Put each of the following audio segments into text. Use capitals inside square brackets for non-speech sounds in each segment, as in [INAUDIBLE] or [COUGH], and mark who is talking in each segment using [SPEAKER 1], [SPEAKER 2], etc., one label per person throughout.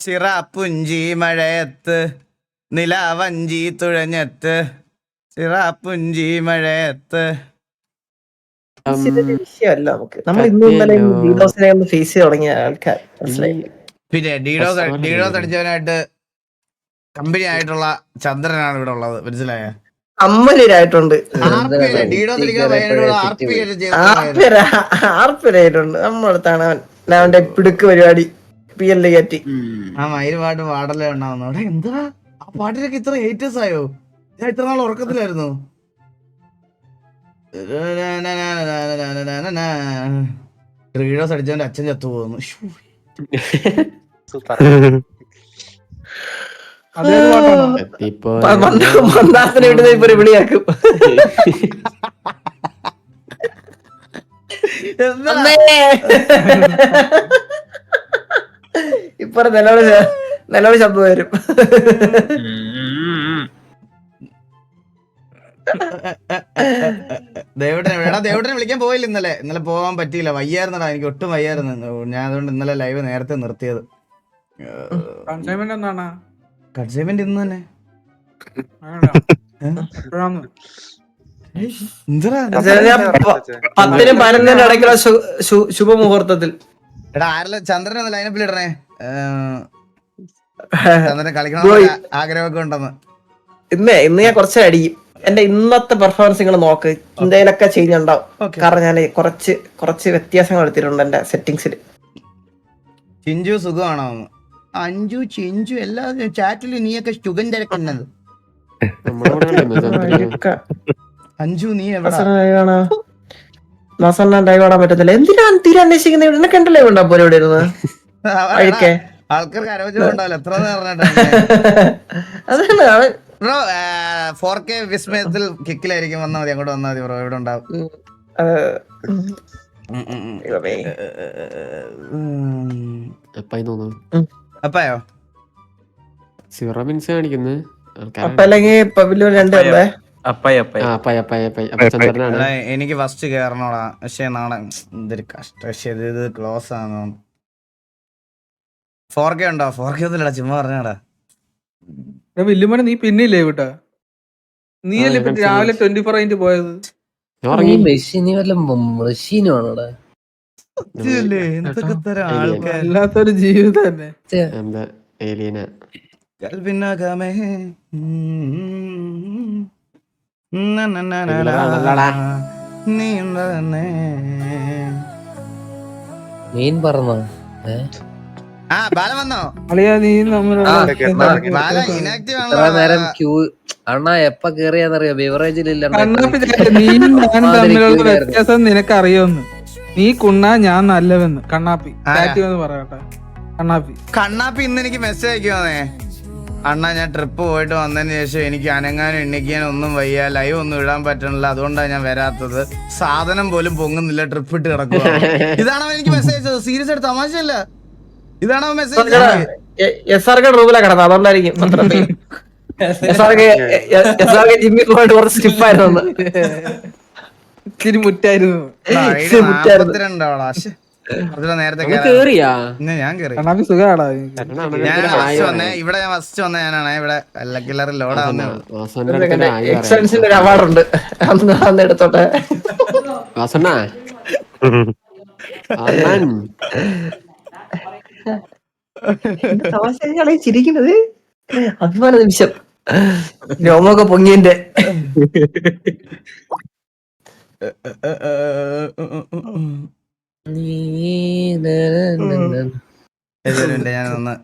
[SPEAKER 1] ചിറ പുഞ്ചി മഴയത്ത് നിലാവഞ്ചി തുഴഞ്ഞത്ത്. ചിറ പുഞ്ചി മഴയത്ത്.
[SPEAKER 2] ഇതൊരു വിഷയമല്ല നമുക്ക്. നമ്മൾ ഇന്നും ഇന്നലെ ഡീഡോസിനെ ഒന്ന് ഫേസ് ചെയ്ത് തുടങ്ങിയ ആൾക്കാർ. മനസ്സിലായി?
[SPEAKER 1] പിന്നെ ഡീഡോസ്. ഡീഡോസ് അടിച്ചവനായിട്ട് കമ്പനി ആയിട്ടുള്ള ചന്ദ്രനാണ് ഇവിടെ ഉള്ളത്. മനസ്സിലായ?
[SPEAKER 2] അമ്മലായിട്ടുണ്ട്. ആർപ്പരായിട്ടുണ്ട്. നമ്മളടുത്താണ് അവൻ അവന്റെ പിടുക്ക് പരിപാടി. പി എൽ കയറ്റി
[SPEAKER 1] ആ മയിൽ പാട്ട് പാടല്ലേ ഉണ്ടാവുന്നു അവിടെ എന്താ? ആ പാട്ടിനൊക്കെ ഇത്ര ഹേറ്റേഴ്സ് ആയോ? ഞാൻ ഇത്ര നാൾ ഉറക്കത്തിലായിരുന്നു. റീഡോസ് അടിച്ചവന്റെ അച്ഛൻ ചത്തു പോകുന്നു
[SPEAKER 2] മന്ദാസനെ വിടുന്ന ഇപ്പൊ വിളിയാക്കും.
[SPEAKER 1] എന്താ? [LAUGHS]
[SPEAKER 2] ഇപ്പൊ നിലവിളി നിലവിളി ശബ്ദം വരും.
[SPEAKER 1] ദേവടനെ എടാ ദേവടനെ വിളിക്കാൻ പോയില്ല ഇന്നലെ. ഇന്നലെ പോകാൻ പറ്റിയില്ല. വയ്യായിരുന്നടാ എനിക്ക് ഒട്ടും വയ്യായിരുന്നു. ഞാൻ അതുകൊണ്ട് ഇന്നലെ ലൈവ് നേരത്തെ നിർത്തിയത്.
[SPEAKER 3] കൺസൈൻമെന്റ്
[SPEAKER 1] ഇന്ന് തന്നെ.
[SPEAKER 2] പത്തിനും പതിനൊന്നിനും ഇടയ്ക്കുള്ള ശുഭമുഹൂർത്തത്തിൽ.
[SPEAKER 1] എടാ ആരെല്ലാം ചന്ദ്രൻ ഒന്ന് ലൈനപ്പിൽ ഇടണേ ചന്ദ്രൻ കളിക്കണം. ആഗ്രഹമൊക്കെ ഉണ്ടെന്ന്.
[SPEAKER 2] ഇന്ന് ഇന്ന് ഞാൻ കുറച്ച് അടിക്കും എന്റെ ഇന്നത്തെ പെർഫോമൻസ് നിങ്ങൾ നോക്ക്. എന്തെങ്കിലുമൊക്കെ ചേഞ്ച് ഉണ്ടാവും. കാരണം ഞാൻ കുറച്ച് കുറച്ച് വ്യത്യാസങ്ങൾ എടുത്തിട്ടുണ്ട് എന്റെ സെറ്റിങ്സിൽ
[SPEAKER 1] ചിഞ്ചു സുഖമാണോ? അഞ്ചു ചിഞ്ചു എല്ലാ ചാറ്റിൽ നീയൊക്കെ സുഖം തിരക്കുന്നത്.
[SPEAKER 4] ഉണ്ടെന്ന്
[SPEAKER 1] അഞ്ചു നീ എവിടാ?
[SPEAKER 2] മാസം ഡൈവ് ആടാൻ പറ്റത്തില്ല. എന്തിനാ തീരെ അന്വേഷിക്കുന്നത്? ഇവിടെ കണ്ടല്ലേ ഉണ്ടാ പോലെ ഇവിടെ ഇരുന്ന് അഴുക്കെ.
[SPEAKER 1] ആൾക്കാർക്ക് ആരോഗ്യം ഉണ്ടാവില്ല എത്ര [LAUGHS]
[SPEAKER 2] അതാണ്
[SPEAKER 1] ബ്രോ ഫോർ കെ വിസ്മയത്തിൽ കിക്കിലായിരിക്കും വന്നാൽ മതി. അങ്ങോട്ട് വന്നാൽ മതി ബ്രോ. ഇവിടെ ഉണ്ടാവും. അപ്പായോ
[SPEAKER 4] സീറോ മിനിറ്റ്സ് കാണിക്കുന്നു.
[SPEAKER 2] അപ്പൊ അല്ലെങ്കിൽ പവിലിയൻ രണ്ട്
[SPEAKER 1] എനിക്ക് ഫസ്റ്റ് കേറണോടാ. പക്ഷെ നാളെ എന്തൊരു കഷ്ടം പക്ഷെ ഇത് ഇത് ക്ലോസ് ആണ്? ഫോർ കെ ഉണ്ടോ? ഫോർ കെ ഒന്നുമില്ലടാ ചുമ്മാ പറഞ്ഞാടാ.
[SPEAKER 3] വില്ലുമണി നീ പിന്നില്ലേ വിട്ടാ നീ അല്ലേ ഇപ്പൊ രാവിലെ ട്വന്റി ഫോർ ആയിട്ട് പോയത്? വല്ലാത്തൊരു ജീവിതം തന്നെ.
[SPEAKER 4] എന്താ
[SPEAKER 5] മീൻ പറന്നു
[SPEAKER 1] ആ ബാല വന്നോ
[SPEAKER 5] നേരം ക്യൂ അണ്ണാ എപ്പ കേറിയാന്നറിയോ?
[SPEAKER 3] ബിവറേജിലില്ല വ്യത്യാസം നിനക്ക് അറിയോന്ന് നീ കുണ്ണ ഞാൻ നല്ലവെന്ന്. കണ്ണാപ്പി. പറയട്ടെ. കണ്ണാപ്പി.
[SPEAKER 1] കണ്ണാപ്പി ഇന്ന് എനിക്ക് മെസ്സേജ് അയക്കുവാന്നേ. അണ്ണാ ഞാൻ ട്രിപ്പ് പോയിട്ട് വന്നതിന് ശേഷം എനിക്ക് അനങ്ങാനും എണ്ണിക്കാനും ഒന്നും വയ്യ. ലൈവ് ഒന്നും ഇടാൻ പറ്റണില്ല. അതുകൊണ്ടാണ് ഞാൻ വരാത്തത്. സാധനം പോലും പൊങ്ങുന്നില്ല. ട്രിപ്പ് ഇട്ട് കിടക്കുക [LAUGHS] ഇതാണ് അവൻ എനിക്ക് മെസ്സേജ് സീരിയസ് ആയിട്ട് തമാശയല്ല. ഇതാണ് അവൻ മെസ്സേജ്
[SPEAKER 2] എസ് ആർ കെ റൂമിലാണ് കിടന്നത്. അതുകൊണ്ടായിരിക്കും ജിമ്മിൽ പോയിട്ട് കുറച്ച് സ്റ്റിപ്പായിരുന്നു
[SPEAKER 3] ഇച്ചിരി മുറ്റായിരുന്നു.
[SPEAKER 1] നാപ്പത്തിരണ്ടോളാ. അതിലെ നേരത്തെ
[SPEAKER 4] നമ്മൾ
[SPEAKER 1] കേറാം.
[SPEAKER 4] കേറിയാ
[SPEAKER 1] ഇന്ന് ഞാൻ കേറി
[SPEAKER 3] കണ്ണാപ്പി സുഖാടാ
[SPEAKER 1] ഞാൻ ഫസ്റ്റ് വന്നേ ഇവിടെ ഞാൻ ഫസ്റ്റ് വന്ന ഞാനാണ് ഇവിടെ കില്ലറിൽ ലോഡ് ആവുന്നേ ഉള്ളൂ.
[SPEAKER 4] വാസന്റെ അടുത്ത് ആയി
[SPEAKER 2] എക്സലൻസിന്റെ ഒരു അവാർഡ് ഉണ്ട് അന്ന് എടുത്തോട്ടെ
[SPEAKER 4] വാസണ്ണ
[SPEAKER 2] ചിരിക്കുന്നത് അഭിമാന നിമിഷം രോമൊക്കെ പൊങ്ങിയന്റെ
[SPEAKER 1] Uh, uh, uh, uh, uh, uh, ശരി, ഞാൻ ഒന്ന്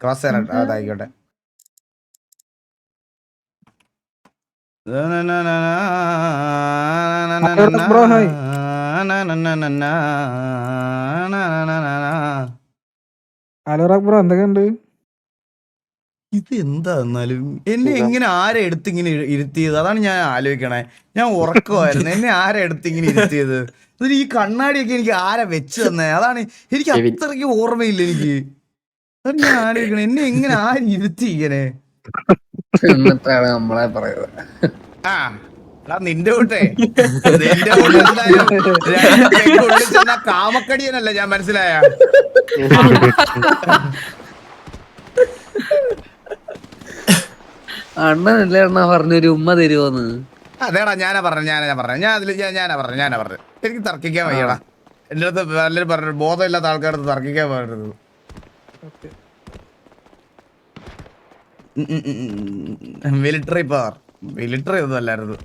[SPEAKER 1] ക്രോസ് ചെയ്യാൻ അതായിക്കോട്ടെ.
[SPEAKER 3] അലോറാക് ബ്രോ എന്തൊക്കെയുണ്ട്
[SPEAKER 1] ഇത് എന്താ എന്നാലും എന്നെ എങ്ങനെ ആരെ എടുത്ത് ഇങ്ങനെ ഇരു- ഇരുത്തിയത് അതാണ് ഞാൻ ആലോചിക്കണേ ഞാൻ ഉറക്കമായിരുന്നു എന്നെ ആരെ എടുത്ത് ഇങ്ങനെ ഇരുത്തിയത് എന്നിട്ട് ഈ കണ്ണാടിയൊക്കെ എനിക്ക് ആരാ വെച്ച് തന്നെ? അതാണ് എനിക്ക്. അത്രയ്ക്ക് ഓർമ്മയില്ല എനിക്ക്. ഞാൻ ആലോചിക്കണേ എന്നെ എങ്ങനെ ആര് ഇരുത്തി ഇങ്ങനെ?
[SPEAKER 5] എന്നിട്ടാണ് നമ്മളെ പറയുന്നത്.
[SPEAKER 1] ആ എടാ നിന്റെ കൂട്ടെ. നിന്റെ കൂടെ എന്തായാലും രണ്ട് ഉള്ളിൽ ചെന്നാ കാമക്കടിയനല്ല ഞാൻ മനസ്സിലായ.
[SPEAKER 5] അണ്ണനല്ലേ അണ്ണ പറഞ്ഞൊരു ഉമ്മ തരുമോന്ന്
[SPEAKER 1] അതേടാ ഞാനാ പറഞ്ഞു ഞാനാ ഞാൻ പറഞ്ഞു. ഞാൻ അതിൽ ഞാൻ- ഞാനാ പറഞ്ഞു ഞാനാ പറഞ്ഞു. എനിക്ക് തർക്കിക്കാൻ വയ്യടാ. എന്റെ അടുത്ത് നല്ലൊരു പറഞ്ഞു ബോധമില്ലാത്ത ആൾക്കാരുടെ അടുത്ത് തർക്കിക്കാൻ പറ്റരുത് മിലിറ്ററി പവർ മിലിറ്ററി ഒന്നും അല്ലായിരുന്നു.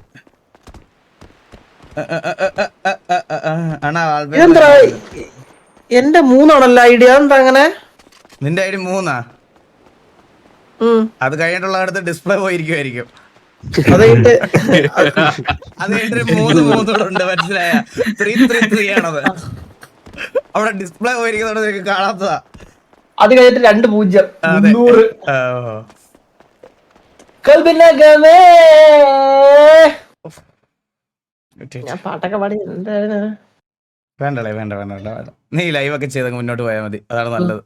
[SPEAKER 2] എന്റെ മൂന്നാണല്ലോ ഐഡിയ? എന്താ അങ്ങനെ?
[SPEAKER 1] നിന്റെ ഐഡി മൂന്നാ. അത് കഴിഞ്ഞിട്ടുള്ള അടുത്ത് ഡിസ്പ്ലേ പോയിരിക്കുമായിരിക്കും
[SPEAKER 2] അത് കഴിഞ്ഞിട്ട്
[SPEAKER 1] മൂന്ന് മൂന്നൂടെ മനസ്സിലായ? ത്രീ ത്രീ ത്രീ ആണത്. അവിടെ ഡിസ്പ്ലേ പോയിരിക്കുന്നതുകൊണ്ട് നിനക്ക് കാണാത്തതാ.
[SPEAKER 2] അത് കഴിഞ്ഞിട്ട് രണ്ട് പൂജ്യം. പാട്ടൊക്കെ പാടി എന്തായിരുന്നു?
[SPEAKER 1] വേണ്ടല്ലേ വേണ്ട വേണ്ട വേണ്ട. വേണ്ട നീ ലൈവ് ഒക്കെ ചെയ്തങ്ങ് മുന്നോട്ട് പോയാൽ മതി. അതാണ് നല്ലത്.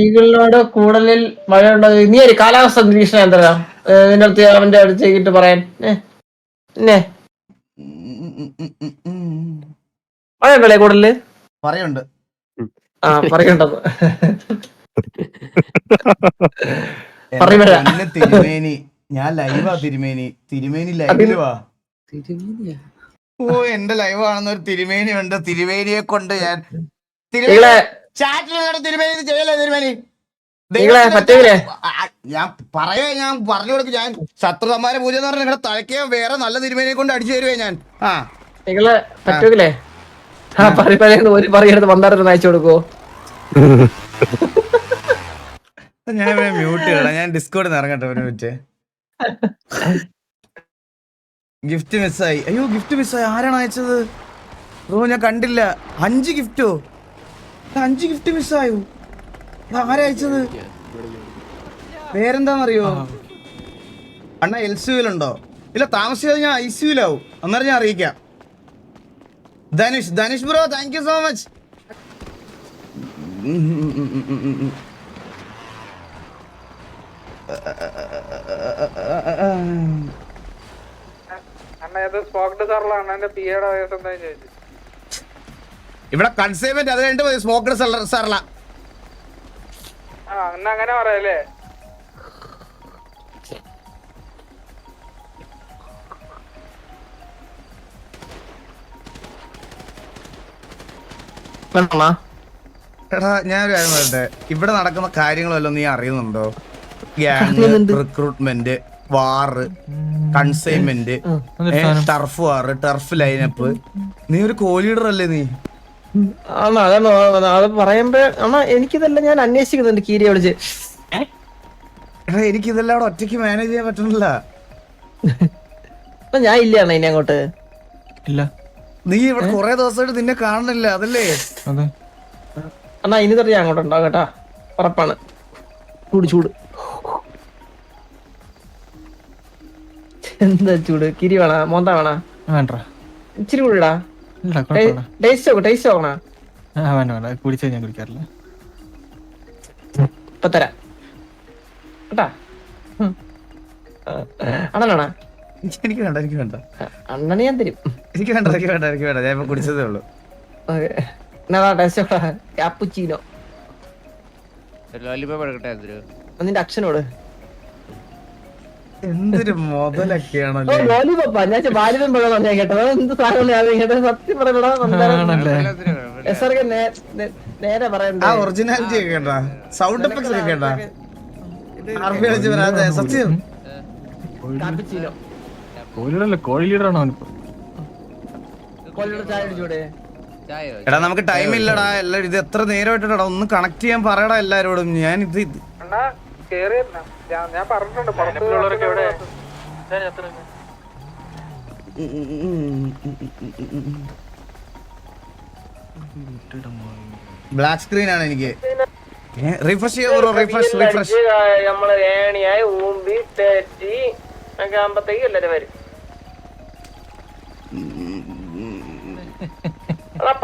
[SPEAKER 2] ഈഗിളിനോട് കൂടുതൽ മഴ ഉണ്ടത് നീ ഒരു കാലാവസ്ഥ നിരീക്ഷണം എന്തരാ നിന്റെ അടുത്ത് അവന്റെ അടുത്ത് ചെയ്തിട്ട് പറയാൻ. മഴ ഉണ്ടല്ലേ കൂടുതൽ?
[SPEAKER 1] പറയുണ്ട്.
[SPEAKER 2] ആ പറയണ്ടത്
[SPEAKER 1] തിരുമേനി. ഞാൻ ലൈവാ തിരുമേനി. തിരുമേനി ലൈവിലുവാ
[SPEAKER 5] തിരുമേനിയാ?
[SPEAKER 1] ഓ എന്റെ ലൈവ് ആണെന്ന് ഒരു തിരുമേനി ഉണ്ട്. തിരുമേനിയെ കൊണ്ട് ഞാൻ ചാറ്റിൽ തിരുമേനി ചെയ്യല്ലേ തിരുമേനി? ഞാൻ പറയേ ഞാൻ പറഞ്ഞു കൊടുക്കും. ഞാൻ ശത്രു സമ്മാന പൂജ എന്ന് പറഞ്ഞാൽ നിങ്ങളുടെ തലയ്ക്ക് വേറെ നല്ല തിരുമേനിയെ കൊണ്ട് അടിച്ചു തരുവേ ഞാൻ. ആ.
[SPEAKER 2] നിങ്ങളെ പറ്റൂലേ? ആ പറയ പറയുന്നത് ഒരു പറയെടുത്ത് പന്താരത്തിന് അയച്ചു കൊടുക്കോ [LAUGHS]
[SPEAKER 1] ഞാൻ മ്യൂട്ട് ചെയ്യണം ഞാൻ ഡിസ്കോഡിൽ നിന്ന് ഇറങ്ങട്ടെ ഒരു മിനിറ്റ് ഗിഫ്റ്റ് മിസ്സായി അയ്യോ ഗിഫ്റ്റ് മിസ്സായി ആരാണ് അയച്ചത്? ഓ ഞാൻ കണ്ടില്ല. അഞ്ച് ഗിഫ്റ്റോ അഞ്ച് ഗിഫ്റ്റ് മിസ്സായോ ആരയച്ചത് ആരാ അയച്ചത്? പേരെന്താണെന്നറിയോ അണ്ണ എൽ സിയിലുണ്ടോ ഇല്ല താമസിച്ചത് ഞാൻ ഐ സിയിലാവും അന്നേരം ഞാൻ അറിയിക്കാം. Dhanush Dhanush bro thank you so much
[SPEAKER 3] അണ്ണ ഇത് സ്പോക്ഡ് സാറിലാണ് അണ്ണന്റെ പിയുടെ വയസ്സെന്താ ചോദിച്ചു?
[SPEAKER 1] ഇവിടെ കൺസൈൻമെന്റ് അത് കഴിഞ്ഞിട്ട് സ്മോക്കർ സാറല്ല
[SPEAKER 3] ആ അങ്ങനെ പറയല്ലേ
[SPEAKER 1] എടാ ഞാനൊരു കാര്യം പറയട്ടെ ഇവിടെ നടക്കുന്ന കാര്യങ്ങളെല്ലാം നീ അറിയുന്നുണ്ടോ gang recruitment war consignment turf war turf lineup നീ ഒരു കോ ലീഡർ അല്ലേ നീ
[SPEAKER 2] ആണോ? അതാണ്? അത് പറയുമ്പോ അണ്ണാ എനിക്കിതല്ല ഞാൻ അന്വേഷിക്കുന്നുണ്ട് കീരിയെ വിളിച്ച്.
[SPEAKER 1] എനിക്കിതെല്ലാം അവിടെ ഒറ്റയ്ക്ക് മാനേജ് ചെയ്യാൻ പറ്റണില്ല.
[SPEAKER 2] ഞാൻ ഇല്ല അണ്ണ ഇനി അങ്ങോട്ട്.
[SPEAKER 3] ഇല്ല.
[SPEAKER 1] നീ ഇവിടെ കുറെ ദിവസമായിട്ട് നിന്നെ കാണുന്നില്ല അതല്ലേ?
[SPEAKER 3] അതെ.
[SPEAKER 2] അണ്ണാ ഇനി തൊട്ട് ഞാൻ അങ്ങോട്ട് ഉണ്ടാവും കേട്ടാ. ഉറപ്പാണ്. ചൂട് ചൂട്. എന്താ ചൂട്? കിരി വേണ? മോന്ത വേണ?
[SPEAKER 3] വേണ്ട.
[SPEAKER 2] ഇച്ചിരി കൂടിടാ ടേസ്റ്റ് നോക്ക് ടേസ്റ്റ് നോക്കണ?
[SPEAKER 3] ആ വേണ്ട വേണ്ട. കുടിച്ചാൽ ഞാൻ കുടിക്കാറില്ല.
[SPEAKER 2] ഇപ്പൊ തരാം. കേട്ടാ? അണ്ണനാണാ
[SPEAKER 1] എനിക്ക് വേണ്ട എനിക്ക് വേണ്ട.
[SPEAKER 2] അണ്ണന് ഞാൻ തരും.
[SPEAKER 1] എനിക്ക് വേണ്ട എനിക്ക് വേണ്ട എനിക്ക് വേണ്ട. ഞാൻ ഇപ്പൊ കുടിച്ചതേ ഉള്ളൂ.
[SPEAKER 2] ടേസ്റ്റ് നിന്റെ അച്ഛനോട്.
[SPEAKER 1] എന്തൊരു മുതലൊക്കെയാണല്ലോ?
[SPEAKER 2] ലോലിപോപ്പാ ഞാൻ ബാലിതം പഴം ഞാൻ കേട്ടത്. എന്ത് സാധനം കേട്ടോ സത്യം നേരെ
[SPEAKER 1] ആ
[SPEAKER 2] പറയണ്ടേ
[SPEAKER 1] ഒറിജിനാലിറ്റി ഒക്കെ കേട്ടാ. സൗണ്ട് എഫക്ട്സ് ഒക്കെ കേട്ടാ. ആർമി കളിച്ച് വരാതെ സത്യം.
[SPEAKER 3] കോഴി
[SPEAKER 2] കോഴിയുടെ ചായ അടിച്ചൂടെ
[SPEAKER 1] എടാ നമുക്ക് ടൈം ഇല്ലടാ. എല്ലാരും ഇത് എത്ര നേരമായിട്ടാ ഒന്ന് കണക്ട് ചെയ്യാൻ പറയടാ എല്ലാരോടും ഞാൻ ഇത് ഇത്
[SPEAKER 3] അണ്ണാ കേറി ഞാൻ പറഞ്ഞിട്ടുണ്ട് പുറത്തുള്ളവരൊക്കെ എവിടെ?
[SPEAKER 1] ബ്ലാക്ക് സ്ക്രീൻ ആണ് എനിക്ക്. റിഫ്രഷ് റിഫ്രഷ് റിഫ്രഷ്
[SPEAKER 2] ഏണിയായി ഊമ്പി തെറ്റി ഒക്കെ ആകുമ്പത്തേക്ക് എല്ലാരും വരും.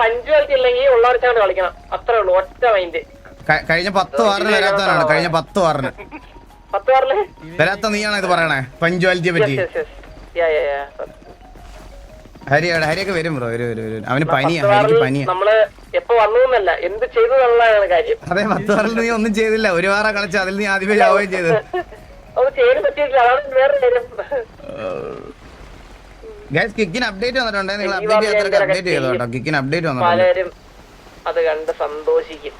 [SPEAKER 2] പഞ്ചുവാലിറ്റി ഇല്ലെങ്കിൽ ഉള്ളവർക്കാണ്ട് കളിക്കണം. അത്രേ ഉള്ളൂ ഒറ്റ മൈൻഡ്
[SPEAKER 1] കഴിഞ്ഞ പത്ത് വാറിന് വരാത്തവരാണ് കഴിഞ്ഞ പത്ത് വാറിന്. വരാത്ത നീയാണ് ഇത് പറയണേ? പഞ്ച്വാലിറ്റിയെ പറ്റി. ഹരിയാണ്? ഹരിയൊക്കെ വരും ബ്രോ വരും വരും വരും. അവന് പനിയാ ഹരിക്ക് പനിയാ. അതെ പത്ത് പറഞ്ഞിൽ നീ ഒന്നും ചെയ്തില്ല. ഒരു വാറ കളിച്ച അതിൽ നീ ആദ്യമേ ചാവുകയും ചെയ്ത്. ഗൈസ് കിക്കിന് അപ്ഡേറ്റ് വന്നിട്ടുണ്ട്. നിങ്ങൾ അപ്ഡേറ്റ് ചെയ്യാത്തവർക്ക് അപ്ഡേറ്റ് ചെയ്തോ കേട്ടോ കിക്കിന് അപ്ഡേറ്റ് വന്നിട്ടുണ്ട്.
[SPEAKER 2] അത് കണ്ട് സന്തോഷിക്കും.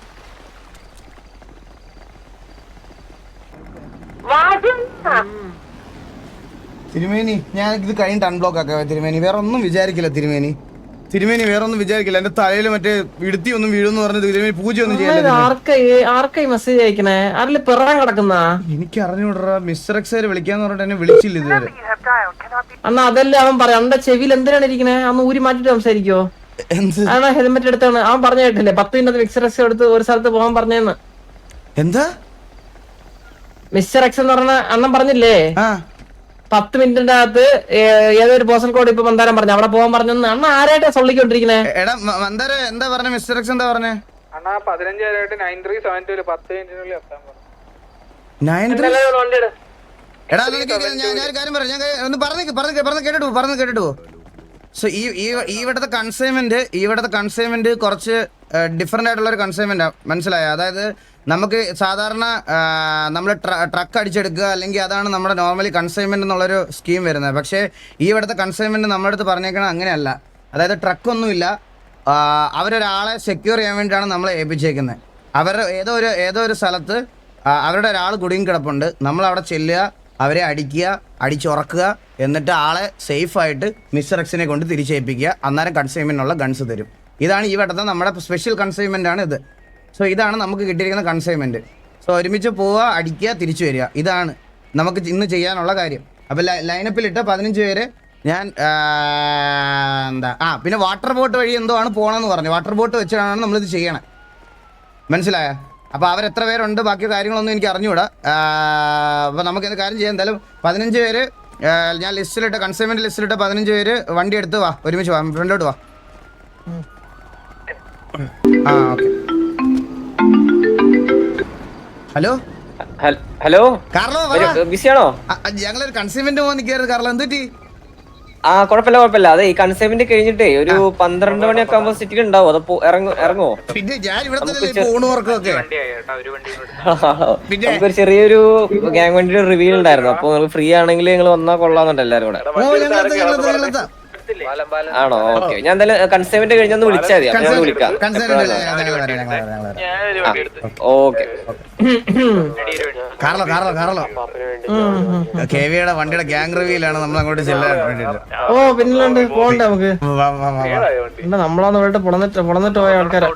[SPEAKER 1] തിരുമേനി ഞാൻ ഇത് കഴിഞ്ഞിട്ട് അൺബ്ലോക്ക് ആക്കാം തിരുമേനി. വേറെ ഒന്നും വിചാരിക്കില്ല തിരുമേനി. തിരുമേനി വേറെ ഒന്നും വിചാരിക്കില്ല. എന്റെ തലയിൽ മറ്റേ ഇടുത്തി ഒന്നും വീഴുന്നു പറഞ്ഞത് തിരുമേനി? പൂജയൊന്നും ചെയ്യല്ല
[SPEAKER 2] ആർക്കായി ആർക്കായി മെസ്സേജ് അയക്കണേ? ആരിൽ പിറകാൻ കിടക്കുന്ന?
[SPEAKER 1] എനിക്ക് അറിഞ്ഞൂടാ മിസ്റ്റർ എക്സ് വിളിക്കാന്ന് പറഞ്ഞിട്ട് എന്നെ വിളിച്ചില്ല ഇതുവരെ.
[SPEAKER 2] അണ്ണാ അതല്ല അവൻ പറയാം. അവന്റെ ചെവിയിൽ എന്തിനാണ് ഇരിക്കണേ? അന്ന് ഊരി മാറ്റിട്ട് സംസാരിക്കോ? ഹെൽമെറ്റ് എടുത്താണ്. അവൻ പറഞ്ഞു കേട്ടില്ലേ? പത്ത് മിനിറ്റ് മിക്സർ എക്സ് എടുത്ത് ഒരു സ്ഥലത്ത് പോകാൻ പറഞ്ഞേന്ന്.
[SPEAKER 1] എന്താ?
[SPEAKER 2] മിസ്റ്റർ എക്സ് എന്ന് പറഞ്ഞ അണ്ണം പറഞ്ഞില്ലേ? പത്ത് മിനിറ്റിന്റെ അകത്ത് ഏതൊരു പേഴ്സൺ കോഡ് ഇപ്പൊ മന്ദാരം പറഞ്ഞു. അവിടെ പോകാൻ പറഞ്ഞു. അണ്ണ ആരായിട്ടാ സൊള്ളിക്കൊണ്ടിരിക്കണേ?
[SPEAKER 1] എടാ മന്ദാര എന്താ പറഞ്ഞ? മിസ്റ്റർ എക്സ് എന്താ പറഞ്ഞേ?
[SPEAKER 3] അണ്ണാ പതിനഞ്ചായിരമായിട്ട് നയൻ ത്രീ സെവൻ ടു പത്ത് മിനിറ്റിനുള്ളിൽ എത്താൻ പറഞ്ഞു.
[SPEAKER 1] എടാ. ഞാൻ ഞാൻ കാര്യം ഞാൻ കാര്യം- ഒന്ന് പറഞ്ഞു പറഞ്ഞു പറഞ്ഞു കേട്ടിട്ടു പറഞ്ഞു കേട്ടിട്ടു സോ ഈ ഈ ഈ ഇവിടുത്തെ കൺസൈൻമെന്റ് ഇവിടുത്തെ കൺസൈൻമെന്റ് കുറച്ച് ഡിഫറെന്റ് ആയിട്ടുള്ള ഒരു കൺസൈൻമെന്റ് മനസ്സിലായ? അതായത് നമുക്ക് സാധാരണ നമ്മൾ ട്രക്ക് അടിച്ചെടുക്കുക അല്ലെങ്കിൽ അതാണ് നമ്മുടെ നോർമലി കൺസൈൻമെന്റ് എന്നുള്ളൊരു സ്കീം വരുന്നത്. പക്ഷേ ഈ ഇവിടുത്തെ കൺസൈൻമെന്റ് നമ്മുടെ അടുത്ത് പറഞ്ഞേക്കണത് അങ്ങനെയല്ല. അതായത് ട്രക്കൊന്നുമില്ല. അവരൊരാളെ സെക്യൂർ ചെയ്യാൻ വേണ്ടിയിട്ടാണ് നമ്മളെ ഏൽപ്പിച്ചേക്കുന്നത്. അവരുടെ ഏതോ ഒരു ഏതോ ഒരു സ്ഥലത്ത് അവരുടെ ഒരാൾ കുടുങ്ങി കിടപ്പുണ്ട്. നമ്മൾ അവിടെ ചെല്ലുക അവരെ അടിക്കുക അടിച്ചുറക്കുക എന്നിട്ട് ആളെ സേഫായിട്ട് മിസ്റ്റർ എക്സിനെ കൊണ്ട് തിരിച്ചേൽപ്പിക്കുക. അന്നേരം കൺസൈൻമെന്റിനുള്ള ഗൺസ് തരും. ഇതാണ് ഈ വട്ടത്തെ നമ്മുടെ സ്പെഷ്യൽ കൺസൈൻമെന്റ് ആണ് ഇത്. സോ ഇതാണ് നമുക്ക് കിട്ടിയിരിക്കുന്ന കൺസൈൻമെന്റ് സോ ഒരുമിച്ച് പോവുക അടിക്കുക തിരിച്ചു വരിക. ഇതാണ് നമുക്ക് ഇന്ന് ചെയ്യാനുള്ള കാര്യം. അപ്പോൾ ലൈനപ്പിലിട്ട് പതിനഞ്ച് പേര് ഞാൻ എന്താ ആ പിന്നെ വാട്ടർ ബോട്ട് വഴി എന്തോ ആണ് പോകണമെന്ന് പറഞ്ഞു. വാട്ടർ ബോട്ട് വെച്ചാണ് നമ്മളിത് ചെയ്യണേ. മനസ്സിലായ? അപ്പോൾ അവരെത്ര പേരുണ്ട്? ബാക്കി കാര്യങ്ങളൊന്നും എനിക്ക് അറിഞ്ഞുകൂടാ. അപ്പോൾ നമുക്ക് എന്ത് കാര്യം ചെയ്യാം? എന്തായാലും പതിനഞ്ച് പേര് ഞാൻ ലിസ്റ്റിലിട്ട് കൺസൈൻമെന്റ് ലിസ്റ്റിലിട്ട് പതിനഞ്ച് പേര് വണ്ടി എടുത്ത് വാ. ഒരുമിച്ച് വാ. ഫ്രണ്ടിലോട്ട് വാ. ആ ഓക്കെ. ഹലോ?
[SPEAKER 6] ഹലോ?
[SPEAKER 1] കാർലോ
[SPEAKER 6] ബിസിയാണോ?
[SPEAKER 1] ഞങ്ങളൊരു കൺസ്യൂമെന്റ് പോകാൻ നിൽക്കായിരുന്നു കാർലോ. എന്തുറ്റി
[SPEAKER 6] ആ കുഴപ്പമില്ല കുഴപ്പമില്ല അതെ ഈ കൺസൈൻമെന്റ് കഴിഞ്ഞിട്ടേ ഒരു പന്ത്രണ്ട് മണിയൊക്കെ ആകുമ്പോ സിറ്റിക്ക് ഉണ്ടാവും. അതപ്പോ ഇറങ്ങും ഇറങ്ങോ
[SPEAKER 1] പിന്നെ ഞാൻ
[SPEAKER 6] നമുക്കൊരു ചെറിയൊരു ഗ്യാങ് വണ്ടിയുടെ റിവ്യൂ ഉണ്ടായിരുന്നു. അപ്പൊ നിങ്ങൾ ഫ്രീ ആണെങ്കിൽ നിങ്ങൾ വന്നാൽ കൊള്ളാന്നുണ്ട് എല്ലാരും കൂടെ. ആണോ? ഓക്കെ. ഞാൻ എന്തായാലും കൺസൈൻമെന്റ് കഴിഞ്ഞൊന്ന് വിളിച്ചാൽ മതി. അപ്പൊ ഞാൻ വിളിക്കാം. ഓക്കെ.
[SPEAKER 1] കാർലോ കാർലോ കാർലോ കെവിയുടെ വണ്ടിയുടെ ഗ്യാങ് റിവ്യൂലാണ് നമ്മൾ അങ്ങോട്ട് ചെല്ലാൻ വേണ്ടിട്ട്
[SPEAKER 2] ഓ പിന്നിലുണ്ട്. പോകണ്ടേ നമുക്ക്. നമ്മളാന്ന് പോയിട്ട് പുളന്നിട്ട് പുളന്നിട്ട് പോയ ആൾക്കാരാ.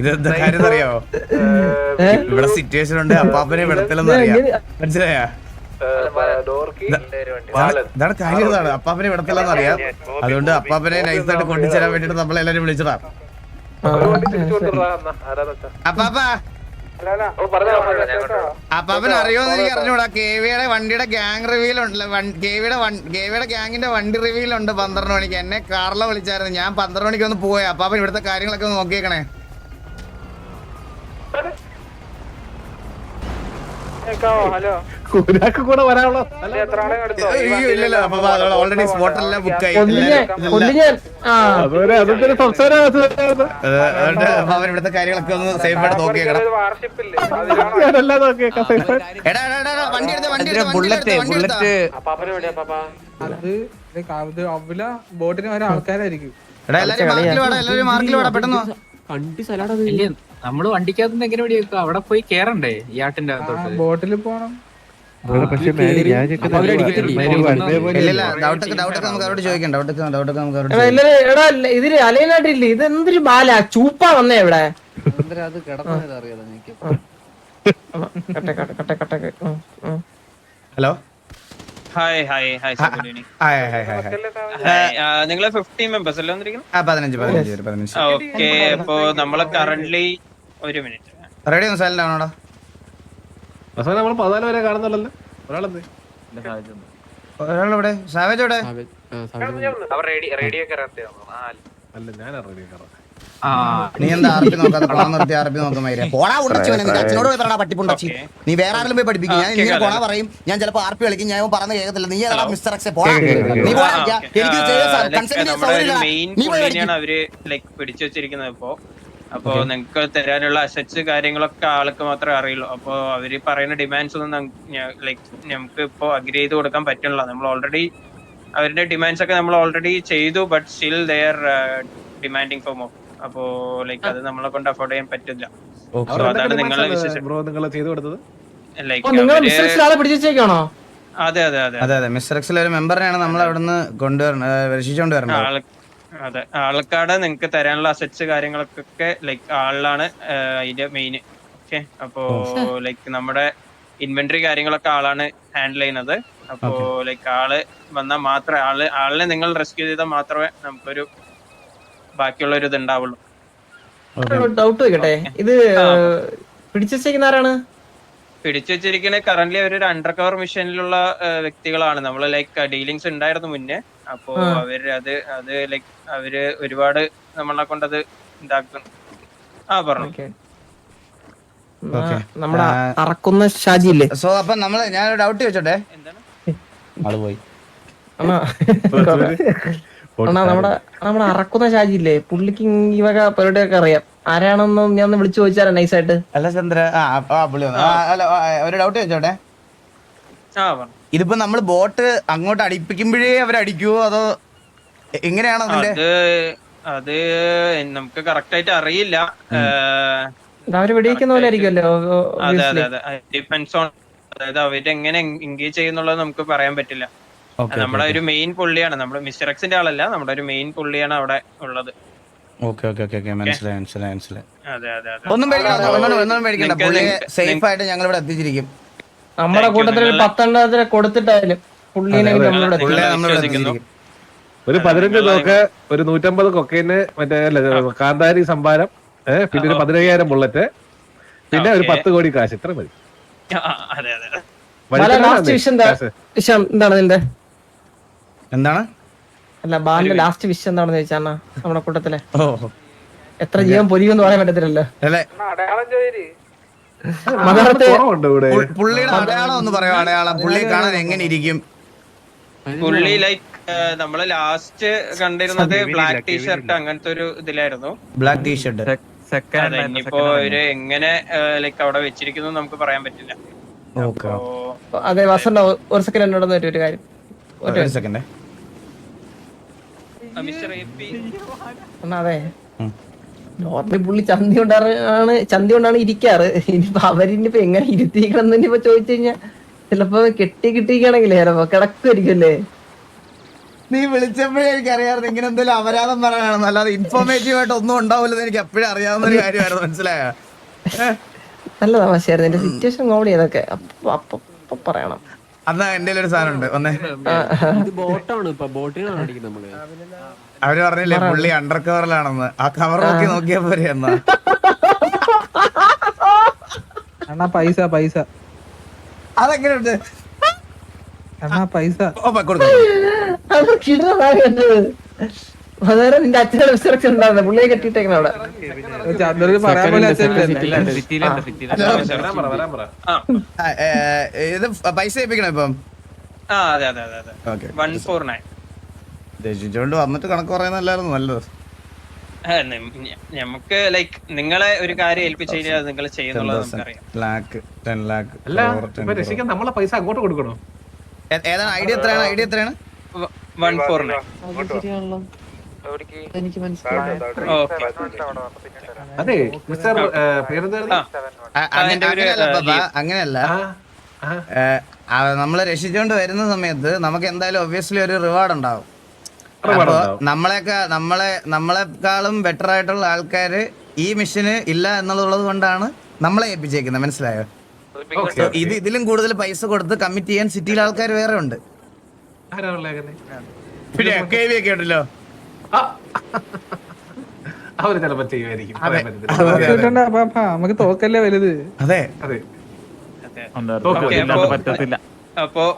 [SPEAKER 1] ഇത് എന്താ കാര്യം അറിയാവോ? ഇവിടെ സിറ്റുവേഷൻ ഉണ്ട് അപ്പാപ്പനെ വിടത്തില്ലെന്ന് അറിയാം. മനസ്സിലായ? ഇതാണ് കാര്യം ഇതാണ്. അപ്പാപ്പനെ വിടത്തില്ലെന്ന് അറിയാം. അതുകൊണ്ട് അപ്പാപ്പനെ നൈസായിട്ട് കൊണ്ടുചേരാൻ വേണ്ടിട്ട് നമ്മളെല്ലാരും വിളിച്ചതാ. അപ്പാപ്പ. അപ്പാപ്പൻ അറിയോന്ന് എനിക്ക് അറിഞ്ഞൂടാ. കെവിയുടെ വണ്ടിയുടെ ഗ്യാങ് റിവ്യൂൽ ഉണ്ടല്ലോ കെവിയുടെ കേവിയുടെ ഗ്യാങ്ങിന്റെ വണ്ടി റിവ്യൂൽ ഉണ്ട് പന്ത്രണ്ട് മണിക്ക്. എന്നെ കാറിലെ വിളിച്ചായിരുന്നു. ഞാൻ പന്ത്രണ്ട് മണിക്ക് ഒന്ന് പോയി. അപ്പാപ്പൻ ഇവിടുത്തെ കാര്യങ്ങളൊക്കെ ഒന്ന് നോക്കിയേക്കണേ. ഇല്ലല്ല സ്പോട്ടെല്ലാം
[SPEAKER 2] ബുക്ക്
[SPEAKER 1] അതുകൊണ്ട് ഇവിടുത്തെ കാര്യങ്ങളൊക്കെ ഒന്ന് സേഫ് ആയിട്ട് നോക്കിയേക്കണം. വണ്ടി എടുത്താ
[SPEAKER 3] അത് അവല ബോട്ടിന് വരെ ആൾക്കാരായിരിക്കും.
[SPEAKER 1] എടാ എല്ലാരും മാർക്കിൽ വേടാ എല്ലാരും മാർക്കിൽ വേടാ പെട്ടെന്ന്
[SPEAKER 4] കണ്ടി
[SPEAKER 7] ഇല്ല നമ്മൾ വണ്ടിക്കകത്ത് എങ്ങനെ വേണ്ടി വെക്കുക അവിടെ പോയി കേറണ്ടേ ഈ ആട്ടിന്റെ അകത്തോട്ട്?
[SPEAKER 3] ബോട്ടിൽ പോണം.
[SPEAKER 2] ഇതിൽ അലൈനായിട്ടില്ലേ ഇത് എന്തൊരു ബാല? ചൂപ്പ വന്നേ ഇവിടെ.
[SPEAKER 5] അത്.
[SPEAKER 1] Hello?
[SPEAKER 8] Hi hi hi
[SPEAKER 1] hi hi hi hi
[SPEAKER 8] നിങ്ങൾ ഫിഫ്റ്റീൻ മെമ്പേഴ്സ് അല്ലേ വന്നിരിക്കുന്നത്? ഓക്കെ അപ്പോ നമ്മൾ കറന്റ്ലി ഒരു മിനിറ്റ്.
[SPEAKER 1] റെഡി ഒന്ന് സൈലന്റ് ആണോടാ
[SPEAKER 9] നമ്മൾ പതിനാല് വരെ കാണുന്നുള്ളല്ലോ ഒരാളെന്ത്?
[SPEAKER 1] ഒരാളെവിടെ. സാവേജ് എവിടെ?
[SPEAKER 8] റേഡിയോ റേഡിയോ
[SPEAKER 9] അല്ല. ഞാൻ റെഡി കയറാം
[SPEAKER 7] ആ
[SPEAKER 1] നീ എന്താ ആർപി നോക്കാതെ നിർത്തി ആർപി [LAUGHS] നിന്റെ അച്ഛനോട് പട്ടിപ്പുണ്ടച്ചി. നീ വേറെ ആരെങ്കിലും പോയി പഠിപ്പിക്കും. ഞാൻ ഇങ്ങനെ കൊണ പറയും. ഞാൻ ചിലപ്പോ ആർപ്പി കളിക്കും ഞാൻ പറഞ്ഞ കേൾക്കത്തില്ല. നീ ഏതാ മിസ്റ്റർ എക്സെ പോടാ. നീ പോടാ എനിക്ക്
[SPEAKER 8] ആ,
[SPEAKER 1] ചെയ്യാൻ
[SPEAKER 8] like,
[SPEAKER 1] കൺസെന്റ് സൗകര്യം നീ പോയി പഠിക്കും.
[SPEAKER 8] അവർ ലൈക്ക് പിടിച്ചു വെച്ചിരിക്കുന്നത് ഇപ്പോ. അപ്പോ നിങ്ങൾക്ക് തരാനുള്ള അസറ്റ്സ് കാര്യങ്ങളൊക്കെ ആൾക്ക് മാത്രമേ അറിയുള്ളൂ. അപ്പോ അവർ പറയുന്ന ഡിമാൻഡ്സ് ഒന്നും ലൈക്ക് നമുക്ക് ഇപ്പോ അഗ്രി ചെയ്ത് കൊടുക്കാൻ പറ്റുന്നില്ല. നമ്മൾ ഓൾറെഡി അവരുടെ ഡിമാൻഡ്സ് ഒക്കെ നമ്മൾ ഓൾറെഡി ചെയ്തു but still they're demanding for more അപ്പോ ലൈക്ക് അത് നമ്മളെ കൊണ്ട് അഫോർഡ് ചെയ്യാൻ പറ്റില്ല. അതാണ് നിങ്ങളുടെ വിശേഷം.
[SPEAKER 9] ബ്രോ നിങ്ങൾ ചെയ്തു കൊടുത്തത്?
[SPEAKER 8] ലൈക്ക് അതെ അതെ അതെ.
[SPEAKER 1] അതെ അതെ. മിസ്റ്റർ എക്സിലെ ഒരു മെമ്പറിനെയാണ് നമ്മൾ അവിടുന്ന് കൊണ്ടുവരണം രക്ഷിച്ചോണ്ട് വരണം
[SPEAKER 8] അതെ. ആൾക്കാട് നിങ്ങക്ക് തരാനുള്ള അസറ്റ്സ് കാര്യങ്ങളൊക്കെ ലൈക്ക് ആളിലാണ് അതിന്റെ മെയിൻ ഓക്കെ അപ്പോ ലൈക്ക് നമ്മുടെ ഇൻവെന്ററി കാര്യങ്ങളൊക്കെ ആളാണ് ഹാൻഡിൽ ചെയ്യുന്നത്. അപ്പോ ലൈക്ക് ആൾ വന്നാൽ മാത്രമേ ആൾ ആളിനെ നിങ്ങൾ റെസ്ക്യൂ ചെയ്താൽ മാത്രമേ നമുക്കൊരു ബാക്കിയുള്ള ഒരു ഇത് ഉണ്ടാവുള്ളൂ
[SPEAKER 2] ഡൗട്ട് വെക്കട്ടെ ഇത് പിടിച്ചു വെച്ചിരിക്കുന്ന ആരാണ്?
[SPEAKER 8] പിടിച്ചു വെച്ചിരിക്കുന്ന കറന്റ് ഒരു അണ്ടർ കവർ മിഷനിലുള്ള വ്യക്തികളാണ്. നമ്മൾ ലൈക്ക് ഡീലിങ്സ് ഉണ്ടായിരുന്നു മുന്നേ. അപ്പോ. അവർ അത് അത് ലൈക് അവർ ഒരുപാട് നമ്മളെ കൊണ്ടത് ഇതാക്കുന്നു ആ പറഞ്ഞു.
[SPEAKER 2] നമ്മുടെ അറക്കുന്ന ഷാജി ഇല്ലേ?
[SPEAKER 1] സോ അപ്പൊ നമ്മൾ ഞാൻ ഡൗട്ട് ചോദിച്ചോട്ടെ?
[SPEAKER 8] എന്താണ്?
[SPEAKER 1] ആൾ പോയി.
[SPEAKER 2] നമ്മുടെ നമ്മുടെ അറക്കുന്ന ഷാജി ഇല്ലേ? പുള്ളിക്ക് ഈ വക പരിപാടിയൊക്കെ അറിയാം. ആരാണെന്ന് ഞാൻ ഒന്ന് വിളിച്ചു ചോദിച്ചാലോ നൈസായിട്ട്
[SPEAKER 1] അല്ല ചന്ദ്ര. ആ പുള്ളി ഒരു ഡൗട്ട് ചോദിച്ചോട്ടെ?
[SPEAKER 8] ആ പറഞ്ഞു.
[SPEAKER 1] ഇതിപ്പോ നമ്മൾ ബോട്ട് അങ്ങോട്ട് അടിപ്പിക്കുമ്പോഴേ അവരടിക്കുവോ അതോ എങ്ങനെയാണോ അതിന്റെ
[SPEAKER 8] അത് നമുക്ക് കറക്റ്റ് ആയിട്ട് അറിയില്ല.
[SPEAKER 2] അവർ വെടിവെക്കുന്ന പോലെ ആയിരിക്കുമല്ലോ
[SPEAKER 8] അതെ അതെ അതെ. ഡിപ്പെൻസ് ഓൺ അതായത് അവർ എങ്ങനെ എൻഗേജ് ചെയ്യുന്നുള്ളത് നമുക്ക് പറയാൻ പറ്റില്ല. നമ്മുടെ ഒരു മെയിൻ പുള്ളിയാണ്. നമ്മുടെ മിസ്റ്റർ എക്സിന്റെ ആളല്ല. നമ്മുടെ ഒരു മെയിൻ പുള്ളിയാണ് അവിടെ ഉള്ളത്.
[SPEAKER 1] Okay okay okay okay. മനസ്സിലായി മനസ്സിലായി മനസ്സിലായി.
[SPEAKER 8] അതെ അതെ അതെ.
[SPEAKER 1] ഒന്നും പേടിക്കണ്ട ഒന്നും പേടിക്കണ്ട. പുള്ളിയെ സേഫ് ആയിട്ട് ഞങ്ങൾ ഇവിടെ എത്തിച്ചിരിക്കും.
[SPEAKER 2] നമ്മുടെ. കൂട്ടത്തിൽ പത്തെണ്ണത്തിന് കൊടുത്തിട്ടായാലും പുള്ളിനെ
[SPEAKER 9] ഒരു പതിനഞ്ച് തോക്ക് ഒരു നൂറ്റമ്പത് കൊക്കൈന് മറ്റേ അല്ല, കാന്താരി സംഭാരം ഏഹ് പിന്നെ ഒരു പതിനയ്യായിരം ബുള്ളറ്റ് പിന്നെ ഒരു. പത്ത് കോടി കാശ്. ഇത്ര മതി.
[SPEAKER 2] എന്താണ് നിന്റെ?
[SPEAKER 1] എന്താണ്?
[SPEAKER 2] അല്ല ബാലിന്റെ ലാസ്റ്റ് വിഷ് എന്താണെന്ന് ചോദിച്ചാ നമ്മുടെ കൂട്ടത്തിലെ.
[SPEAKER 1] ഓ.
[SPEAKER 2] എത്ര ജീവൻ പൊരിയെന്ന് പറയാൻ പറ്റത്തില്ലല്ലോ.
[SPEAKER 1] പു- പുള്ളിയുടെ അടയാളം ഒന്ന് പറയോ? അടയാളം പുള്ളി കാണാൻ എങ്ങനെ ഇരിക്കും
[SPEAKER 8] പുള്ളി ലൈക്ക് നമ്മൾ ലാസ്റ്റ് കണ്ടിരുന്നത് ബ്ലാക്ക് ടീഷർട്ട് അങ്ങനത്തെ ഒരു ഇതിലായിരുന്നു.
[SPEAKER 1] ബ്ലാക്ക് ടീഷർട്ട്
[SPEAKER 8] ഇനിയിപ്പോ ഇവർ എങ്ങനെ ലൈക്ക് അവിടെ വെച്ചിരിക്കുന്നു നമുക്ക് പറയാൻ പറ്റില്ല.
[SPEAKER 2] അതെ വസണ്ട ഒരു സെക്കൻഡ് എന്നോട് വരും ഒരു കാര്യം. ഒരു
[SPEAKER 1] ഒരു സെക്കൻഡ്
[SPEAKER 8] മിസ്റ്റർ എ
[SPEAKER 2] എന്നാ അതെ. നോർമലി പുള്ളി ചന്തി കൊണ്ടാണ് ചന്തി കൊണ്ടാണ് ഇരിക്കാറ്. ഇനിയിപ്പോ അവരിനിപ്പോ എങ്ങനെ ഇരുത്തിക്കണം ഇപ്പൊ ചോദിച്ചു കഴിഞ്ഞാ ചിലപ്പോ കെട്ടി കിട്ടിയിരിക്കണെങ്കിലേ ചിലപ്പോ കിടക്കുമായിരിക്കുമല്ലേ?
[SPEAKER 1] നീ വിളിച്ചപ്പോഴേ എനിക്ക് അറിയാമായിരുന്നു ഇങ്ങനെ എന്തെങ്കിലും അപരാധം പറയാനാണെന്ന്. അല്ലാതെ ഇൻഫോർമേറ്റീവ് ആയിട്ട് ഒന്നും ഉണ്ടാവില്ലെന്ന് എനിക്ക് അപ്പോഴേ അറിയാവുന്ന ഒരു കാര്യമായിരുന്നു മനസ്സിലായ?
[SPEAKER 2] നല്ല തമാശയായിരുന്നു. എന്റെ സിറ്റുവേഷൻ കോമഡി അതൊക്കെ അപ്പൊ അപ്പൊ അപ്പൊ പറയണം.
[SPEAKER 1] അന്നാ എന്റെ ഒരു സാധനം ഉണ്ട് ഒന്നേ
[SPEAKER 4] ഇത് ബോട്ടാണ് ഇപ്പൊ ബോട്ടിനാണ് നമ്മൾ.
[SPEAKER 1] അവർ പറഞ്ഞില്ലേ പുള്ളി അണ്ടർ കവറിലാണെന്ന് ആ. കവർ നോക്കി നോക്കിയാ പോരെ എന്നാ.
[SPEAKER 3] അണ്ണാ പൈസ പൈസ.
[SPEAKER 1] അതെങ്ങനെയുണ്ട്?
[SPEAKER 3] അണ്ണാ പൈസ.
[SPEAKER 2] അതായത് നിന്റെ അച്ഛന്റെ വിസർക്ഷൻ ഉണ്ടായിരുന്നു? പുള്ളിയെ അവിടെ?
[SPEAKER 3] ചന്ദ്രന് പറയാൻ പോലെ
[SPEAKER 1] ഇത് പൈസ ഏൽപ്പിക്കണം ഇപ്പം?
[SPEAKER 8] ആ അതെ അതെ അതെ അതെ. One four nine.
[SPEAKER 1] രക്ഷിച്ചോണ്ട് വന്നിട്ട് കണക്ക് പറയുന്നല്ലായിരുന്നു നല്ലത്.
[SPEAKER 8] നമുക്ക് ലൈക്ക് നിങ്ങളെ ഒരു കാര്യം ഏൽപ്പിച്ചു കഴിഞ്ഞാൽ നിങ്ങൾ ചെയ്യുന്നുള്ളത് നമുക്കറിയാം.
[SPEAKER 1] ലാക്ക് ടെൻ ലാക്ക്
[SPEAKER 9] അല്ല ഇപ്പൊ രക്ഷിക്കാൻ നമ്മളെ പൈസ അങ്ങോട്ട് കൊടുക്കണോ?
[SPEAKER 1] ഏതാണ്? ഐഡിയ എത്രയാണ്? ഐഡിയ എത്രയാണ്?
[SPEAKER 8] One four okay.
[SPEAKER 9] അതെ മിസ്റ്റർ
[SPEAKER 1] അങ്ങനെയല്ല നമ്മളെ രക്ഷിച്ചോണ്ട് വരുന്ന സമയത്ത് നമുക്ക് എന്തായാലും ഒബ്വിയസ്ലി ഒരു റിവാർഡ് ഉണ്ടാവും. അപ്പൊ
[SPEAKER 9] ഉണ്ടാവും.
[SPEAKER 1] നമ്മളെയൊക്കെ നമ്മളെ നമ്മളെക്കാളും ബെറ്റർ ആയിട്ടുള്ള ആൾക്കാര് ഈ മിഷന് ഇല്ല എന്നുള്ളത് കൊണ്ടാണ് നമ്മളെ ഏൽപ്പിച്ചേക്കുന്നത്. മനസ്സിലായോ. ഇത് ഇതിലും കൂടുതൽ പൈസ കൊടുത്ത് കമ്മിറ്റ് ചെയ്യാൻ സിറ്റിയിലെ ആൾക്കാർ വേറെ ഉണ്ട്? പിന്നെ KV ഒക്കെ ഉണ്ടല്ലോ.
[SPEAKER 9] അവർ ചിലപ്പോ ചെയ്യുമായിരിക്കും. പറ്റത്തില്ല.
[SPEAKER 3] നമുക്ക് തോക്കല്ലേ വലുത്
[SPEAKER 1] അതെ.
[SPEAKER 9] അതെ.
[SPEAKER 8] ഓക്കെ അപ്പോ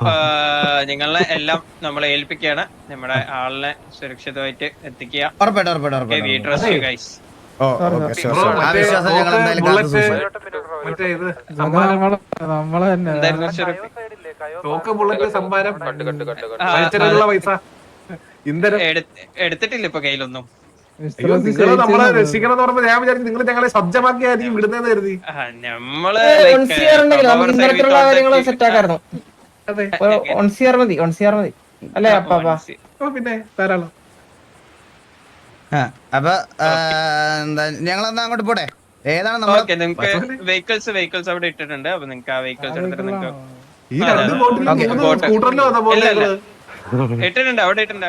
[SPEAKER 8] നിങ്ങളെ എല്ലാം നമ്മളെ ഏൽപ്പിക്കുകയാണ്. നമ്മുടെ ആളിനെ സുരക്ഷിതമായിട്ട് എത്തിക്കുക. എടുത്തിട്ടില്ല ഇപ്പൊ കയ്യിലൊന്നും.
[SPEAKER 9] നിങ്ങൾ നമ്മളെ രക്ഷിക്കണം എന്ന് പറയുമ്പോ ഞാൻ വിചാരിച്ചു നിങ്ങൾ ഞങ്ങളെ സജ്ജമാക്കിയായിരിക്കും വിടുന്നതെന്ന് കരുതി.
[SPEAKER 8] നമ്മൾ
[SPEAKER 2] ഒൺ സി ആർ ഉണ്ടെങ്കിൽ നമുക്ക് ഇന്നലത്തുള്ള കാര്യങ്ങൾ സെറ്റ് ആക്കായിരുന്നു
[SPEAKER 9] അതെ
[SPEAKER 2] ഒൺ സി ആർ മതി ഒൺ സി മതി അല്ലേ അപ്പാ
[SPEAKER 9] പിന്നെ ധാരാളം
[SPEAKER 1] ആ, അപ്പൊ ആ, എന്താ ഞങ്ങളെന്നാ അങ്ങോട്ട് പോട്ടെ ഏതാണ്
[SPEAKER 8] വെഹിക്കിൾസ് വെഹിക്കിൾസ് അവിടെ ഇട്ടിട്ടുണ്ട് അപ്പൊ നിങ്ങക്ക് ആ വെഹിക്കിൾസ് എടുത്തിട്ട്
[SPEAKER 9] നിങ്ങൾക്ക്
[SPEAKER 8] ഇട്ടിട്ടുണ്ട് അവിടെ ഇട്ടിട്ടുണ്ട്